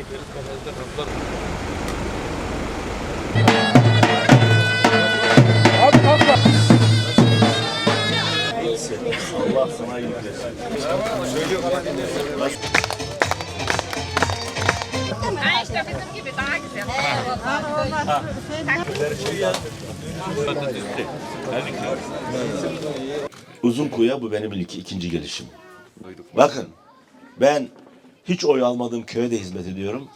çekeriz kanalda. Allah sana. Ha işte bizim gibi daha güzel. Patatesli. Her iki. Uzun kuya bu benim ilk, ikinci gelişim. Bakın ben hiç oy almadığım köye de hizmet ediyorum.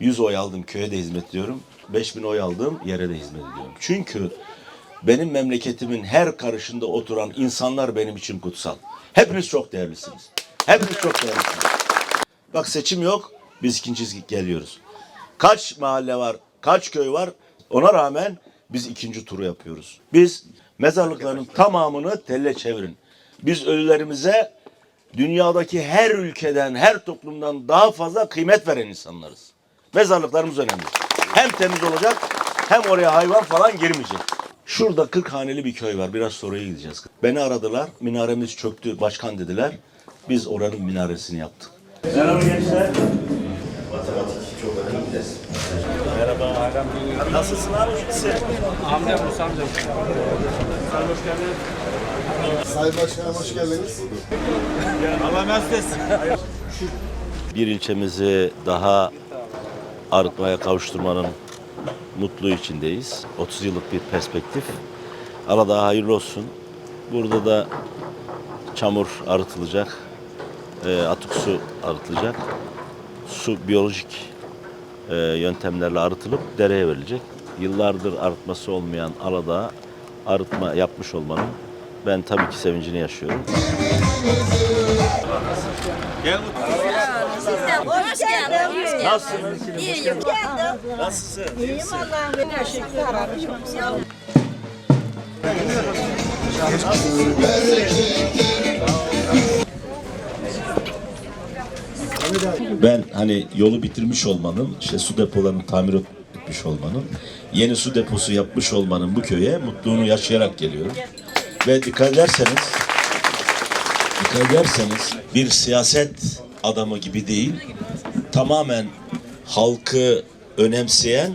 100 oy aldım köye de hizmet ediyorum. 5000 oy aldığım yere de hizmet ediyorum. Çünkü benim memleketimin her karışında oturan insanlar benim için kutsal. Hepiniz çok değerlisiniz. Hepiniz çok değerlisiniz. Bak seçim yok. Biz ikinci geliyoruz. Kaç mahalle var, kaç köy var ona rağmen biz ikinci turu yapıyoruz. Biz mezarlıkların tamamını telle çevirin. Biz ölülerimize dünyadaki her ülkeden, her toplumdan daha fazla kıymet veren insanlarız. Mezarlıklarımız önemli. Hem temiz olacak hem oraya hayvan falan girmeyecek. Şurada 40 haneli bir köy var. Biraz sonra gideceğiz. Beni aradılar. Minaremiz çöktü. Başkan dediler. Biz oranın minaresini yaptık. Merhaba gençler. Matematik çok önemli ders. Merhaba. Nasılsın abi? Nasılsın? Amca Musa amca. Sayın Başkanım hoş geldiniz. Allah mesut etsin. Bir ilçemizi daha arıtmaya kavuşturmanın mutlu içindeyiz. 30 yıllık bir perspektif. Allah hayırlı olsun. Burada da çamur arıtılacak, e, atık su arıtılacak. Su biyolojik e, yöntemlerle arıtılıp dereye verilecek. Yıllardır arıtması olmayan Aladağ arıtma yapmış olmanın ben tabii ki sevincini yaşıyorum. Gel Hoş geldin. Hoş geldin. Nasılsınız? İyiyim. Nasılsın? İyiyim Allah'ım. Teşekkür ederim. Ben hani yolu bitirmiş olmanın, işte su depolarını tamir etmiş olmanın, yeni su deposu yapmış olmanın bu köye mutluluğunu yaşayarak geliyorum. Ve dikkat ederseniz, dikkat ederseniz bir siyaset adamı gibi değil, tamamen halkı önemseyen,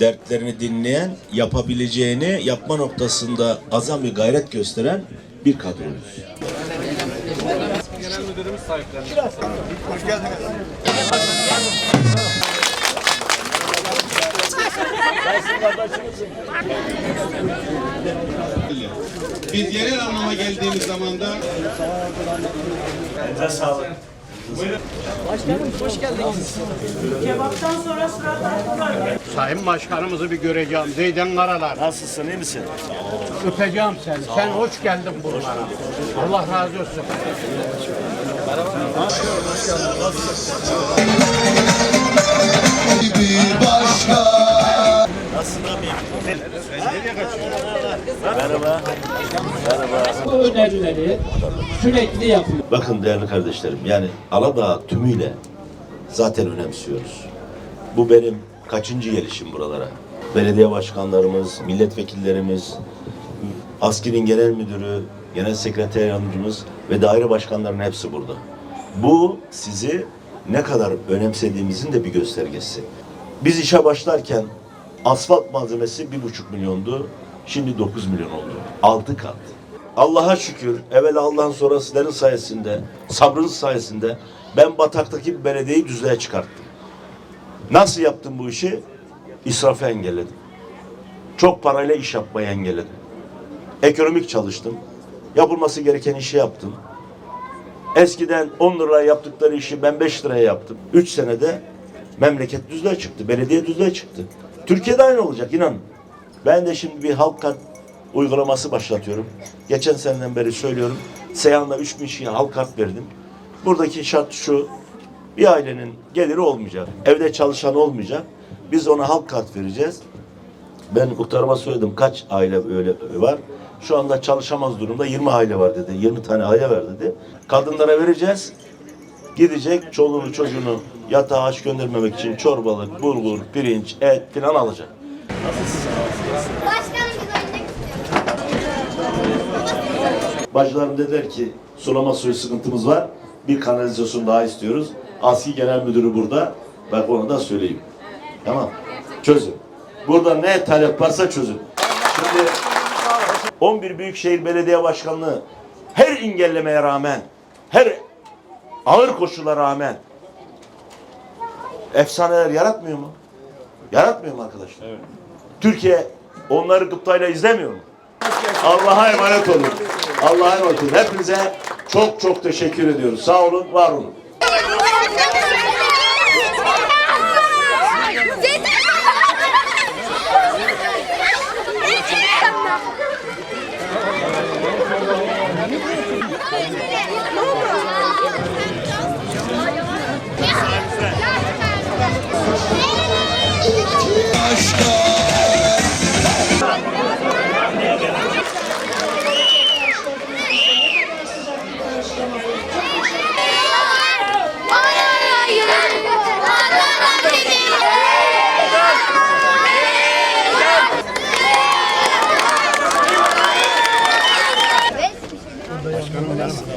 dertlerini dinleyen, yapabileceğini yapma noktasında azam bir gayret gösteren bir kadroyuz. Genel müdürümüz sahiplendi. Biz genel anlama geldiğimiz zaman da sağlık. Sayın Başkanımızı bir göreceğim. Zeyden Karalar. Nasılsın, iyi misin? Öpeceğim seni. Sen hoş geldin buralara. Allah razı olsun. Bir başka. Nasılsın abi? Merhaba. Merhaba. bu önerileri sürekli yapıyor. Bakın değerli kardeşlerim yani Aladağ tümüyle zaten önemsiyoruz. Bu benim kaçıncı gelişim buralara. Belediye başkanlarımız, milletvekillerimiz, askerin genel müdürü, genel sekreter yardımcımız ve daire başkanlarının hepsi burada. Bu sizi ne kadar önemsediğimizin de bir göstergesi. Biz işe başlarken asfalt malzemesi bir buçuk milyondu. Şimdi 9 milyon oldu. Altı kat. Allah'a şükür evvel Allah'ın sonra sizlerin sayesinde, sabrınız sayesinde ben bataktaki belediyeyi düzlüğe çıkarttım. Nasıl yaptım bu işi? İsrafı engelledim. Çok parayla iş yapmayı engelledim. Ekonomik çalıştım. Yapılması gereken işi yaptım. Eskiden 10 liraya yaptıkları işi ben 5 liraya yaptım. 3 senede memleket düzlüğe çıktı. Belediye düzlüğe çıktı. Türkiye'de aynı olacak inanın. Ben de şimdi bir halk kart uygulaması başlatıyorum. Geçen seneden beri söylüyorum. Seyhan'da 3000 kişiye halk kart verdim. Buradaki şart şu. Bir ailenin geliri olmayacak. Evde çalışan olmayacak. Biz ona halk kart vereceğiz. Ben muhtarıma söyledim kaç aile öyle var. Şu anda çalışamaz durumda 20 aile var dedi. 20 tane aile var dedi. Kadınlara vereceğiz. Gidecek çoluğunu çocuğunu yatağa aç göndermemek için çorbalık, bulgur, pirinç, et filan alacak. Bacılarım dediler ki sulama suyu sıkıntımız var. Bir kanalizasyon daha istiyoruz. ASKİ Genel Müdürü burada. Bak onu da söyleyeyim. Tamam. Çözün. Burada ne talep varsa çözün. Şimdi 11 Büyükşehir Belediye Başkanlığı her engellemeye rağmen, her ağır koşula rağmen efsaneler yaratmıyor mu? Yaratmıyor mu arkadaşlar? Türkiye onları gıptayla izlemiyor mu? Allah'a emanet olun. Allah'a emanet olun. Hepinize çok çok teşekkür ediyoruz. Sağ olun, var olun. Aşka